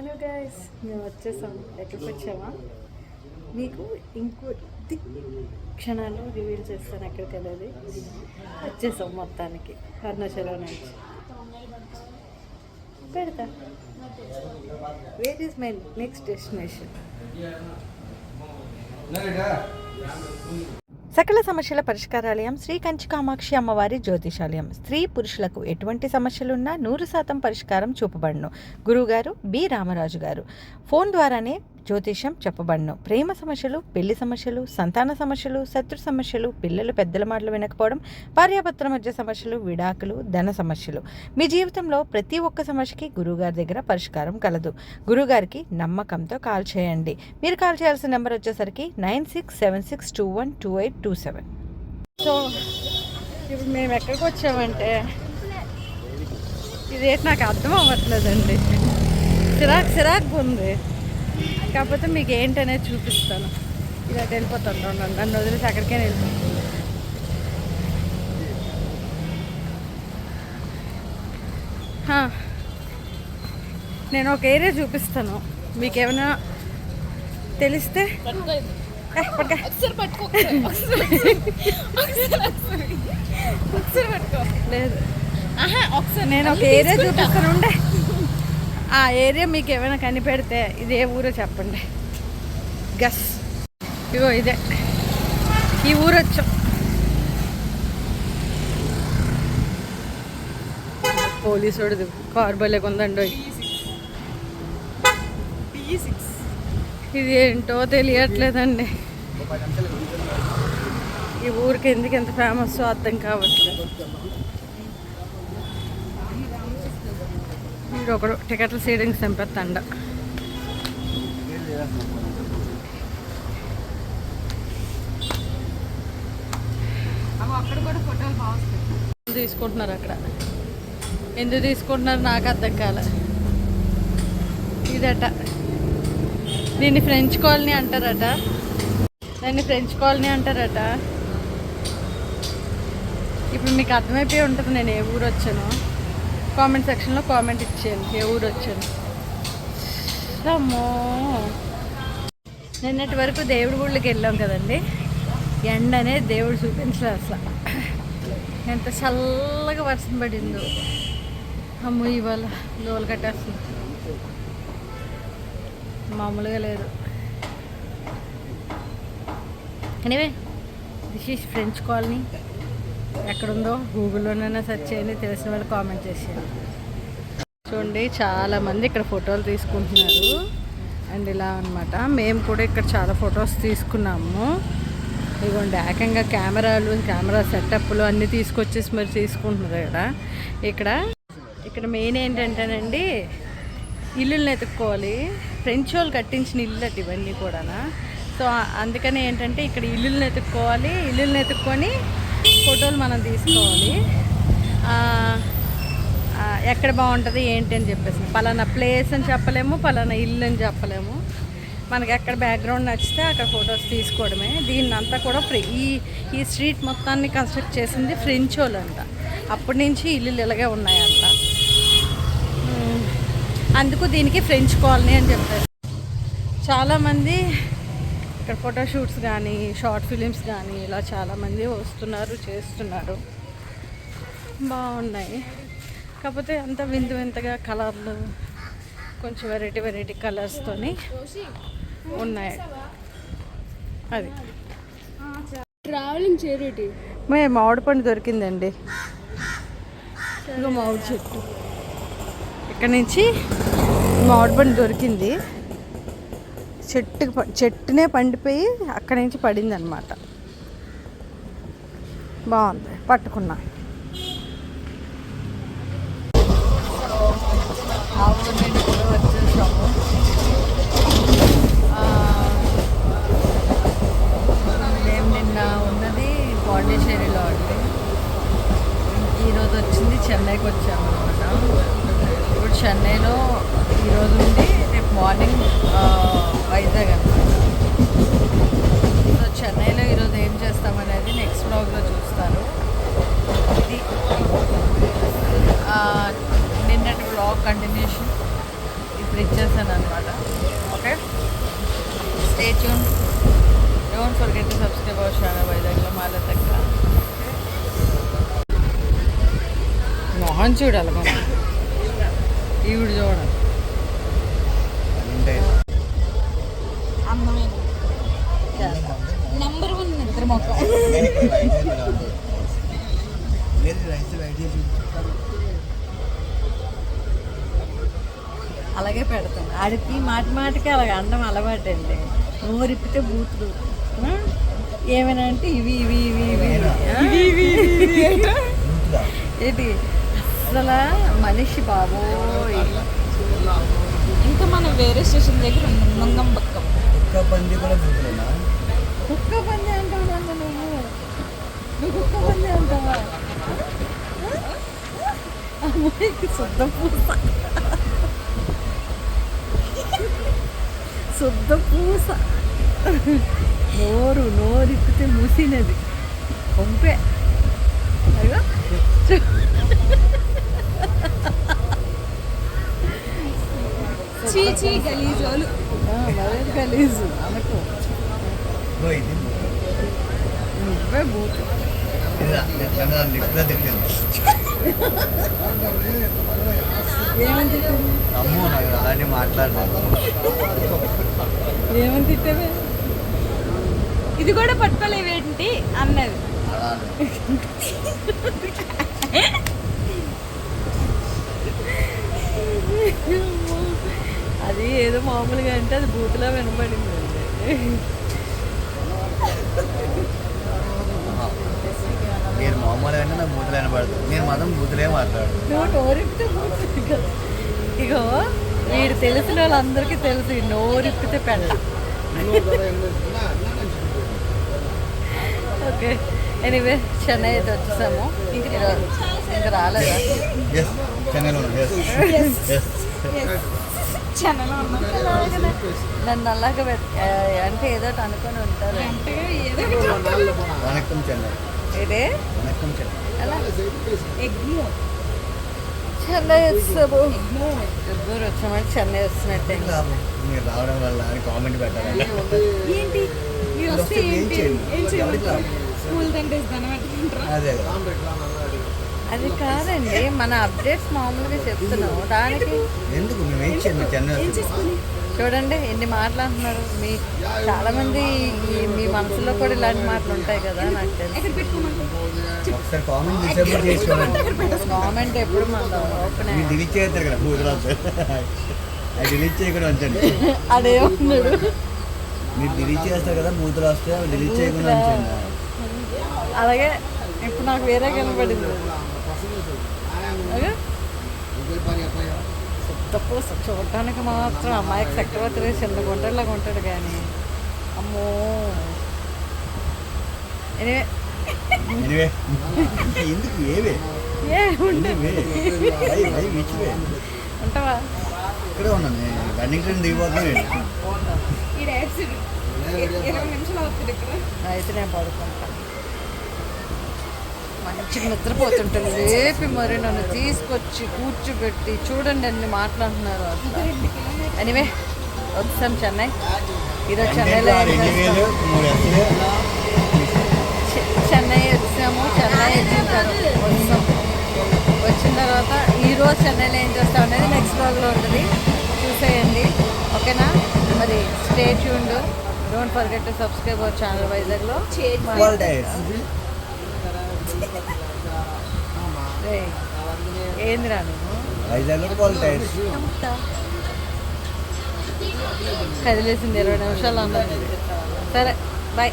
Hello guys మేము వచ్చేసాం. ఎక్కడికి వచ్చామా? మీకు ఇంకో క్షణాలు రివీల్ చేస్తాను ఎక్కడికి వెళ్ళేది వచ్చేసాం మొత్తానికి అరుణాచలం నుంచి. పెడతా. Where is my next destination సకల సమస్యల పరిష్కారాలయం శ్రీ కంచి కామాక్షి అమ్మవారి జ్యోతిషాలయం. స్త్రీ పురుషులకు ఎటువంటి సమస్యలున్నా నూరు శాతం పరిష్కారం చూపబడును. గురువుగారు బి. రామరాజు గారు ఫోన్ ద్వారానే జ్యోతిషం చెప్పబడను. ప్రేమ సమస్యలు పెళ్ళి సమస్యలు సంతాన సమస్యలు శత్రు సమస్యలు పిల్లలు పెద్దల మాటలు వినకపోవడం భార్యాభర్తల మధ్య సమస్యలు విడాకులు ధన సమస్యలు. మీ జీవితంలో ప్రతి ఒక్క సమస్యకి గురువుగారి దగ్గర పరిష్కారం కలదు. గురువుగారికి నమ్మకంతో కాల్ చేయండి. మీరు కాల్ చేయాల్సిన నెంబర్ వచ్చేసరికి nine six seven six two one two eight two seven. So ఇప్పుడు మేము ఎక్కడికి వచ్చామంటే ఇదేంటి నాకు అర్థం అవ్వట్లేదండి. సిరాక్ సిరాక్ ఉంది. కాకపోతే మీకు ఏంటనేది చూపిస్తాను. ఇలా వెళ్ళిపోతాను నన్ను నన్ను వదిలేసి అక్కడికే వెళ్ళిపోతాను. నేను ఒక ఏరియా చూపిస్తాను. మీకు ఏమైనా తెలిస్తే? లేదు. నేను ఒక ఏరియా. చూపిస్తాను. ఉండే. ఆ ఏరియా మీకు ఏమైనా కనిపెడితే ఇది ఏ ఊరో చెప్పండి. గస్ ఇగో ఇదే. ఈ ఊరు వచ్చాం. పోలీసుడు కార్ బలేకు ఉందండి ఇది ఏంటో తెలియట్లేదండి. ఈ ఊరికి ఎందుకు ఎంత ఫేమస్ అర్థం కావట్లేదు. మీరు ఒకడు టికెట్ల సీడింగ్ చంపేస్తండ తీసుకుంటున్నారు అక్కడ? ఎందుకు తీసుకుంటున్నారు నాకు అర్థం కాలే. ఇదట. దీన్ని ఫ్రెంచ్ కాలనీ అంటారట. దాన్ని ఫ్రెంచ్ కాలనీ అంటారట. ఇప్పుడు మీకు అర్థమైపోయి ఉంటుంది నేను ఏ ఊరు వచ్చాను. కామెంట్ సెక్షన్లో కామెంట్ ఇచ్చేయండి. ఏ ఊరు వచ్చాను. అమ్మో. నిన్నటి వరకు దేవుడి గుళ్ళకి వెళ్ళాం కదండి. ఎండ అనేది దేవుడు చూపించలేదు అసలు. ఎంత చల్లగా వర్షం పడిందో. అమ్మో ఇవాళ లోలు కట్టేస్తుంది. మామూలుగా లేదు. Anyway this is French colony ఎక్కడుందో గూగుల్లోనైనా సెర్చ్ చేయండి తెలిసిన వాళ్ళు కామెంట్ చేసేయండి చూడండి చాలామంది ఇక్కడ ఫోటోలు తీసుకుంటున్నారు. అండ్ ఇలా అన్నమాట. మేము కూడా ఇక్కడ చాలా ఫొటోస్ తీసుకున్నాము. ఇదిగోండి ఏకంగా కెమెరాలు కెమెరా సెటప్లు అన్నీ తీసుకొచ్చేసి మరి తీసుకుంటున్నారు ఇక్కడ ఇక్కడ ఇక్కడ మెయిన్ ఏంటంటేనండి ఇల్లులను ఎత్తుక్కోవాలి. ఫ్రెంచ్ వాళ్ళు కట్టించిన ఇల్లు అటు ఇవన్నీ కూడా సో అందుకని ఏంటంటే ఇక్కడ ఇల్లులను ఎత్తుక్కోవాలి. ఇల్లులను ఎత్తుక్కొని ఫోటోలు మనం తీసుకోవాలి. ఎక్కడ బాగుంటుంది ఏంటి అని చెప్పేసి. పలానా ప్లేస్ అని చెప్పలేము పలానా ఇల్లు అని చెప్పలేము. మనకి ఎక్కడ బ్యాక్గ్రౌండ్ నచ్చితే అక్కడ ఫొటోస్ తీసుకోవడమే. దీన్ని అంతా కూడా ఫ్రీ. ఈ ఈ స్ట్రీట్ మొత్తాన్ని కన్స్ట్రక్ట్ చేసింది ఫ్రెంచ్ వాళ్ళు అంట అప్పటి నుంచి ఇల్లులు ఇలాగే ఉన్నాయంట. అందుకు దీనికి ఫ్రెంచ్ కాలనీ అని చెప్పారు చాలామంది ఇక్కడ ఫోటో షూట్స్ కానీ షార్ట్ ఫిలిమ్స్ కానీ ఇలా చాలామంది వస్తున్నారు చేస్తున్నారు. బాగున్నాయి. కాకపోతే అంత వింత వింతగా కలర్లు కొంచెం వెరైటీ వెరైటీ కలర్స్తోని ఉన్నాయి. అది. ట్రావెలింగ్ చేరేటి మే మామిడి పండు దొరికిందండి. మామిడి చెట్టు. ఇక్కడ నుంచి మామిడి పండు దొరికింది. చెట్టు చెట్టునే పండిపోయి అక్కడి నుంచి పడింది అనమాట బాగుంది పట్టుకున్నా. మేము నిన్న ఉన్నది పాండిచేరిలో అండి. ఈరోజు వచ్చింది చెన్నైకి వచ్చాము అనమాట ఇప్పుడు చెన్నైలో ఈరోజు నుండి మార్నింగ్ వైజాగ్ అనమాట సో చెన్నైలో ఈరోజు ఏం చేస్తామనేది నెక్స్ట్ బ్లాగ్లో చూస్తారు ఇది నిన్నటి బ్లాగ్ కంటిన్యూషన్ ఇప్పుడు ఇచ్చేసాను అనమాట okay stay tune don't forget subscribe our వైజాగ్లో వైజాగ్లో దగ్గర మొహం చూడాలి మనం. ఈవిడ చూడాలి. మొక్క అలాగే పెడతాను ఆడికి మాటి మాటికి అలాగ అండం అలవాటండి. నోరిప్పితే బూతులు? ఏమైనా అంటే ఇవి ఇవి ఇవి ఇవి. ఆ? ఏంటి? అసలు మనిషి బాబోయ్. ఇంకా మనం వేరే స్టేషన్ దగ్గర నుంగంబక్కం పంది కూడా కుక్క పంది అంటావు నన్ను నువ్వు నువ్వు కుక్క పంది అంటావా అమ్మాయికి శుద్ధ పూస శుద్ధ పూస నోరు నోరిప్పితే మూసినది పంపే అయ్యో చీ చీ గలీజోలు మరే గలీజు అనుకో నువ్వే బూతు లిఫ్ట్లో తిట్టింది అమ్మో నాకు అలాంటి మాట్లాడలేదు ఏమని తిట్టావే ఇది కూడా పట్టుకోలేవేంటి? అన్నది. అది ఏదో మామూలుగా అంటే అది బూతులా వినపడింది మీరు మామూలుగా అంటే నాకు బూతులు వినపడుతుంది నేను మాత్రం బూతులే మాట్లాడు ఇగో వీడు తెలిసిన వాళ్ళందరికీ తెలుసు నోరిప్పితే పెళ్ళ. ఓకే ఎనీవే చెన్నై అయితే వచ్చేసాము. ఇంకా రాలేదా? నన్ను అలాగా అంటే ఏదో ఒకటి అనుకొని ఉంటారు. చెన్నై ఇదే చెన్నై వస్తాము ఇద్దరు వస్తున్నట్టే మీరు రావడం వల్ల అని కామెంట్ పెట్టాలంటే ఏంటి మీరు వస్తే ఏం ఏంటి చేయండి? ఏం ఎవరికి చేయాలి లాభం? స్కూల్ తంటే ధనపెట్టుకుంటారా అదే అది కాదండి మన అప్డేట్స్ మామూలుగా చెప్తున్నాం దానికి ఎందుకు మేము ఏం చెన్నై చూడండి ఎన్ని మాటలు అంటున్నారు మీ చాలా మంది ఈ మీ మనసులో కూడా ఇలాంటి మాటలు ఉంటాయి కదా నాకు తెలుసు. కామెంట్ ఎప్పుడు మన ఓపెన్ డిలీట్ చేయకుండా ఉంచండి. అదేమన్నాడు? మీరు డిలీట్ చేస్తారు కదా వస్తే డిలీట్ చేయకుండా ఉంచండి. అలాగే ఇప్పుడు నాకు వేరే కనపడింది తప్పు చూడటానికి మాత్రం అమ్మాయికి చక్రవర్తి చిన్న గుంటలాగా ఉంటాడు కానీ. అమ్మో. ఎందుకు? ఏవే? ఉంటావా? ఇక్కడే ఉన్నాను. రన్నింగ్ ట్రైన్ దిగిపోతున్నాను అయితే నేను పడుకుంటాను మంచిగా నిద్రపోతుంటాను లేపి మరి నన్ను తీసుకొచ్చి కూర్చోబెట్టి చూడండి అన్ని మాట్లాడుతున్నారు ఎనివే వచ్చాం చెన్నై. ఈరోజు చెన్నైలో చెన్నై వచ్చాము చెన్నై వచ్చిన తర్వాత వస్తాం వచ్చిన తర్వాత ఈరోజు చెన్నైలో ఏం చేస్తాం అనేది నెక్స్ట్ బ్లాగ్లో ఉంటుంది. చూసేయండి. ఓకేనా? మరి stay tuned don't forget to subscribe our channel వైజాగ్లో. ఏందిరా నువ్వు? కదిలేసింది ఇరవై నిమిషాలు అన్నది సరే బాయ్